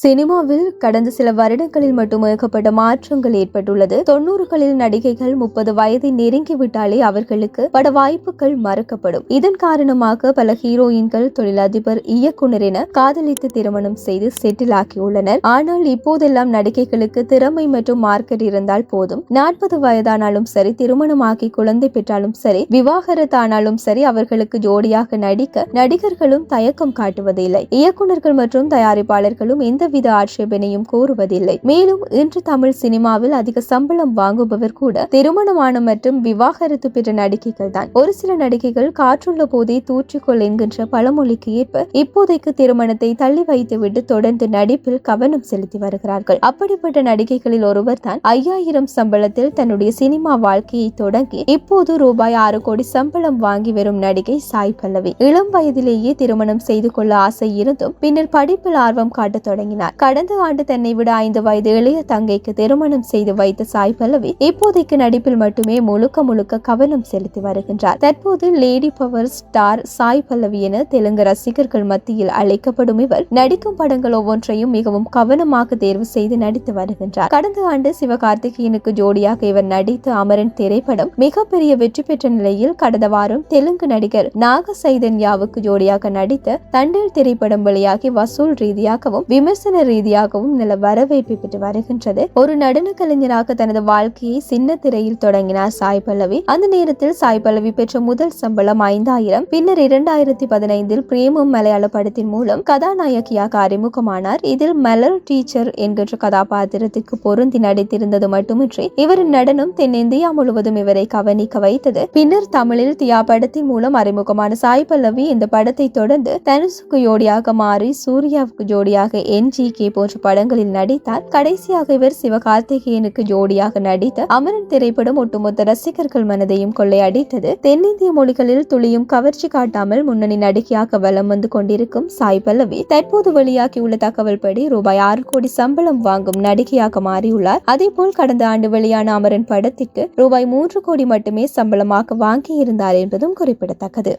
சினிமாவில் கடந்த சில வருடங்களில் மட்டும் ஏகப்பட்ட மாற்றங்கள் ஏற்பட்டுள்ளது. தொண்ணூறுகளில் நடிகைகள் முப்பது வயதை நெருங்கிவிட்டாலே அவர்களுக்கு பட வாய்ப்புகள் மறுக்கப்படும். இதன் காரணமாக பல ஹீரோயின்கள் தொழிலதிபர் இயக்குனர் என காதலித்து திருமணம் செய்து செட்டில் ஆகியுள்ளனர். ஆனால் இப்போதெல்லாம் நடிகைகளுக்கு திறமை மற்றும் மார்க்கெட் இருந்தால் போதும். நாற்பது வயதானாலும் சரி திருமணமாகி குழந்தை பெற்றாலும் சரி விவாகரத்தானாலும் சரி அவர்களுக்கு ஜோடியாக நடிக்க நடிகர்களும் தயக்கம் காட்டுவதில்லை. இயக்குனர்கள் மற்றும் தயாரிப்பாளர்களும் எந்தவித ஆட்சேபனையும் கூறுவதில்லை. மேலும் இன்று தமிழ் சினிமாவில் அதிக சம்பளம் வாங்குபவர் கூட திருமணமான மற்றும் விவாகரத்து பெற்ற நடிகைகள் தான். ஒரு சில நடிகைகள் காற்றுள்ள போதே தூற்றிக்கொள் என்கின்ற பழமொழிக்கு ஏற்ப இப்போதைக்கு திருமணத்தை தள்ளி வைத்துவிட்டு தொடர்ந்து நடிப்பில் கவனம் செலுத்தி வருகிறார்கள். அப்படிப்பட்ட நடிகைகளில் ஒருவர் தான் ஐயாயிரம் சம்பளத்தில் தன்னுடைய சினிமா வாழ்க்கையை தொடங்கி இப்போது ரூபாய் ஆறு கோடி சம்பளம் வாங்கி வரும் நடிகை சாய் பல்லவி. இளம் வயதிலேயே திருமணம் செய்து கொள்ள ஆசை இருந்தும் பின்னர் படிப்பில் ஆர்வம் காட்டத் தொடங்கினார் கடந்த ஆண்டு தன்னை விட ஐந்து வயது இளைய தங்கைக்கு திருமணம் செய்து வைத்த சாய் பல்லவி இப்போதைக்கு நடிப்பில் மட்டுமே முழுக்க முழுக்க கவனம் செலுத்தி வருகின்றார். தற்போது lady power star Sai Pallavi என தெலுங்கு ரசிகர்கள் மத்தியில் அழைக்கப்படும் இவர் நடிக்கும் படங்கள் ஒவ்வொன்றையும் மிகவும் கவனமாக தேர்வு செய்து நடித்து வருகின்றார். கடந்த ஆண்டு சிவகார்த்திகேயனுக்கு ஜோடியாக இவர் நடித்த அமரன் திரைப்படம் மிகப்பெரிய வெற்றி பெற்ற நிலையில் கடந்த வாரம் தெலுங்கு நடிகர் நாக சைதன்யாவுக்கு ஜோடியாக நடித்த தண்டில் திரைப்படம் வெளியாகி வசூல் ரீதியாகவும் விமர்சன ரீதியாகவும் நல்ல வரவேற்பை பெற்று வருகின்றது. ஒரு நடன கலைஞராக தனது வாழ்க்கையை சின்ன திரையில் தொடங்கினார் சாய் பல்லவி. அந்த நேரத்தில் சாய் பல்லவி பெற்ற முதல் சம்பளம் ஐந்தாயிரம். பின்னர் இரண்டாயிரத்தி பதினைந்தில் பிரேமம் மலையாள படத்தின் மூலம் கதாநாயகியாக அறிமுகமானார். இதில் மலர் டீச்சர் என்கின்ற கதாபாத்திரத்திற்கு பொருந்தி நடித்திருந்தது மட்டுமின்றி இவரின் நடனம் தென்னிந்தியா முழுவதும் இவரை கவனிக்க வைத்தது. பின்னர் தமிழில் தியா படத்தின் மூலம் அறிமுகமான சாய் பல்லவி இந்த படத்தை தொடர்ந்து தனுஷுக்கு ஜோடியாக மாறி சூர்யாவுக்கு ஜோடியாக என் ஜி கே போன்ற படங்களில் நடித்தார் கடைசியாக இவர் சிவகார்த்திகேயனுக்கு ஜோடியாக நடித்த அமரன் திரைப்படம் ஒட்டுமொத்த ரசிகர்கள் மனதையும் கொள்ளையடித்தது. தென்னிந்திய மொழிகளில் துளியும் கவர்ச்சி காட்டாமல் முன்னணி நடிகையாக வலம் வந்து கொண்டிருக்கும் சாய் பல்லவி தற்போது வெளியாகியுள்ள தகவல் படி ரூபாய் ஆறு கோடி சம்பளம் வாங்கும் நடிகையாக மாறியுள்ளார். அதேபோல் கடந்த ஆண்டு வெளியான அமரன் படத்திற்கு ரூபாய் மூன்று கோடி மட்டுமே சம்பளமாக வாங்கியிருந்தார் என்பதும் குறிப்பிடத்தக்கது.